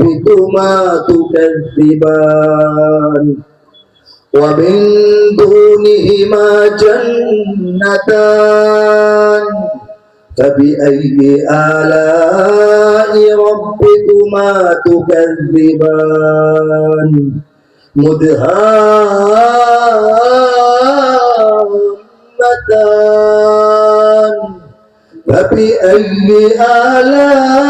ربكما تكذبان ومن دونهما جنتان فبأي آلاء ربكما تكذبان مدهامتان فبأي آلاء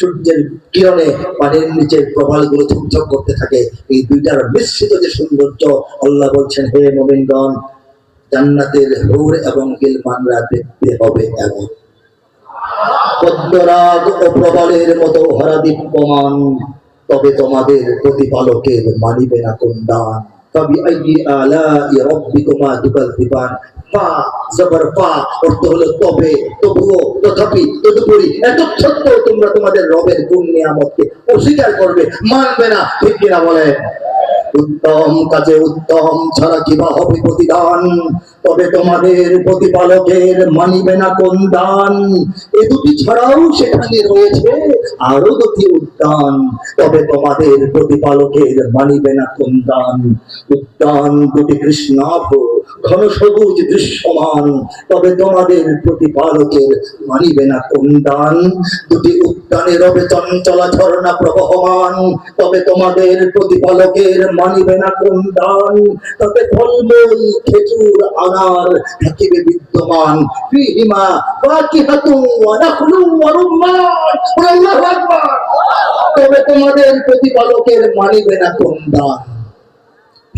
সূর্যের কিরণে পানির নিচের প্রবালগুলো ঝকঝক করতে থাকে। এই দুইটার মিশ্রিত যে সৌন্দর্য, আল্লাহ বলছেন, হে মোমিনগণ, জান্নাতের হুর এবং গিলমানরা দেখতে হবে এমন। পদ্মরাগ ও প্রবলের মতো হরাদীপ্যমান তবে তোমাদের প্রতিপালকের মানিবে না কোন দান। তবে আলাই রব্বিকুমা তুকাযিবান ফা জবর ফা অর্থ হলো তবে, তবুও, তথাপি, তদুপরি। এত তোমরা তোমাদের রবের গুণ নিয়ামতকে অস্বীকার করবে, মানবে না। ঠিক কিনা বলেন উত্তম কাজে উত্তম, ছাড়া কিবা হবে প্রতিদান? তবে তোমাদের প্রতিপালকের মানিবে না কোন দান? এ দুটি ছাড়াও সেখানে রয়েছে আরও দুটি উদ্যান। তবে তোমাদের প্রতিপালকের মানিবে না কোন দান? উদ্যান দুটি কৃষ্ণাভ ঘন সবুজ দৃশ্যমান, তবে তোমাদের প্রতিপালকের মানিবে না কোন দান। দুটি উদ্যানে রবে চঞ্চলা ঝর্ণা প্রবহমান, তবে তোমাদের প্রতিপালকের মানিবে না কোন দান। তবে ফলমূল খেজুর, আনার থাকিবে বিদ্যমান। ফিহিমা ফাকিহাতুন ওয়া তবে তোমাদের প্রতিপালকের মানিবে না কোন দান।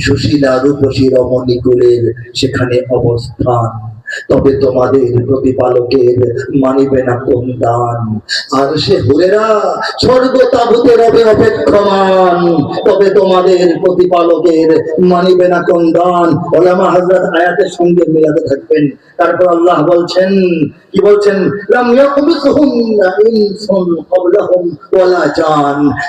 সুশীলা রূপসী রমণীকুলের সেখানে অবস্থান। তবে তোমাদের প্রতিপালকের মানিবে না কোন দান। আর সে হুরেরা স্বর্গ তাবুতে রবে অপেক্ষমান। তবে তোমাদের প্রতিপালকের মানিবে না কোন দান। ওলামা হযরত আয়াতের সঙ্গে মিলাতে থাকবেন। তারপর আল্লাহ বলছেন, কি বলছেন?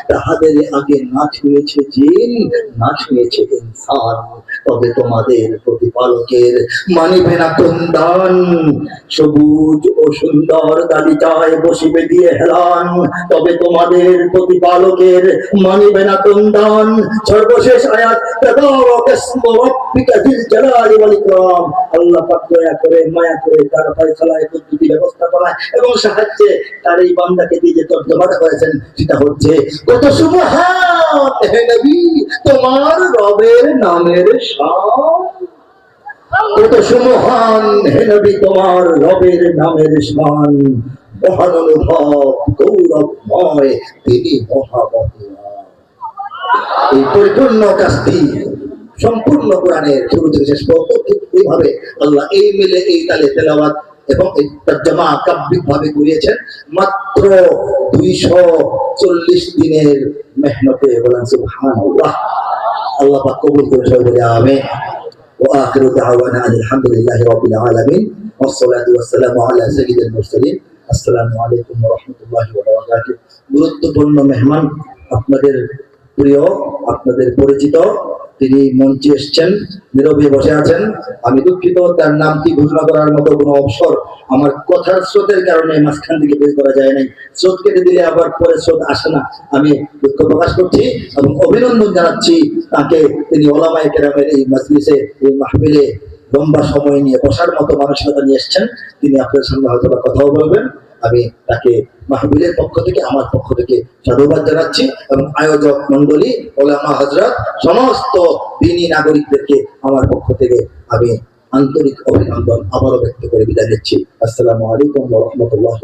তাহাদের আগে না ছুঁয়েছে জিন, না ছুঁয়েছে ইনসান। তবে তোমাদের প্রতিপালকের মানিবে না কোন দান সবুজ ও সুন্দর গালিটায় বসিবে দিয়ে হেলান। তবে তোমাদের প্রতিপালকের মানিবে না কোন দান সর্বশেষ আয়াত, আল্লাহ দয়া করে, মায়া করে তার ফয়সালায় পদ্ধতি ব্যবস্থা করায় এবং সাহায্যে তার এই বান্দাকে দিয়ে যে তর্জমাটা করেছেন। সেটা হচ্ছে কত সুবহান তোমার রবের নামের সুমহান তোমার রবের নামের মহান অনুভব তিনি এই পরিপূর্ণ কাজটি সম্পূর্ণ কোরআনের শুরু থেকে শেষ পর্যন্ত এইভাবে আল্লাহ এই মিলে এই তালে তেলাওয়াত এবং এই তর্জমা কাব্যিক ভাবে করিয়েছেন মাত্র দুইশো চল্লিশ দিনের মেহনতে বলেন সুবহানাল্লাহ আল্লাহ পাক কবুল করে সবাই বলে আমিন واخر دعوانا ان الحمد لله رب العالمين والصلاه والسلام على سيد المرسلين السلام عليكم ورحمه الله وبركاته গুরুত্বপূর্ণ মেহমান আপনাদের প্রিয় আপনাদের পরিচিত তিনি মঞ্চে এসছেন, নীরবে বসে আছেন। আমি দুঃখিত, তার নামটি ঘোষণা করার মতো কোনো অবসর আমার কথার স্রোতের কারণে মাঝখান থেকে বের করা যায় নাই। স্রোত কেটে দিলে আবার পরে স্রোত আসে না। আমি দুঃখ প্রকাশ করছি এবং অভিনন্দন জানাচ্ছি তাকে। তিনি ওলামাই কেরামের এই মজলিসে, এই মাহফিলে লম্বা সময় নিয়ে বসার মতো মানসিকতা নিয়ে এসছেন। তিনি আপনাদের সঙ্গে হয়তো কথাও বলবেন। আমি তাকে মাহবিলের পক্ষ থেকে, আমার পক্ষ থেকে সাধুবাদ জানাচ্ছি এবং আয়োজক মন্ডলী ওলামা হজরত সমস্ত দিনী নাগরিকদেরকে আমার পক্ষ থেকে আমি আন্তরিক অভিনন্দন, আবারও ব্যক্ত করে বিদায় দিচ্ছি আসসালামু আলাইকুম রহমতুল্লাহ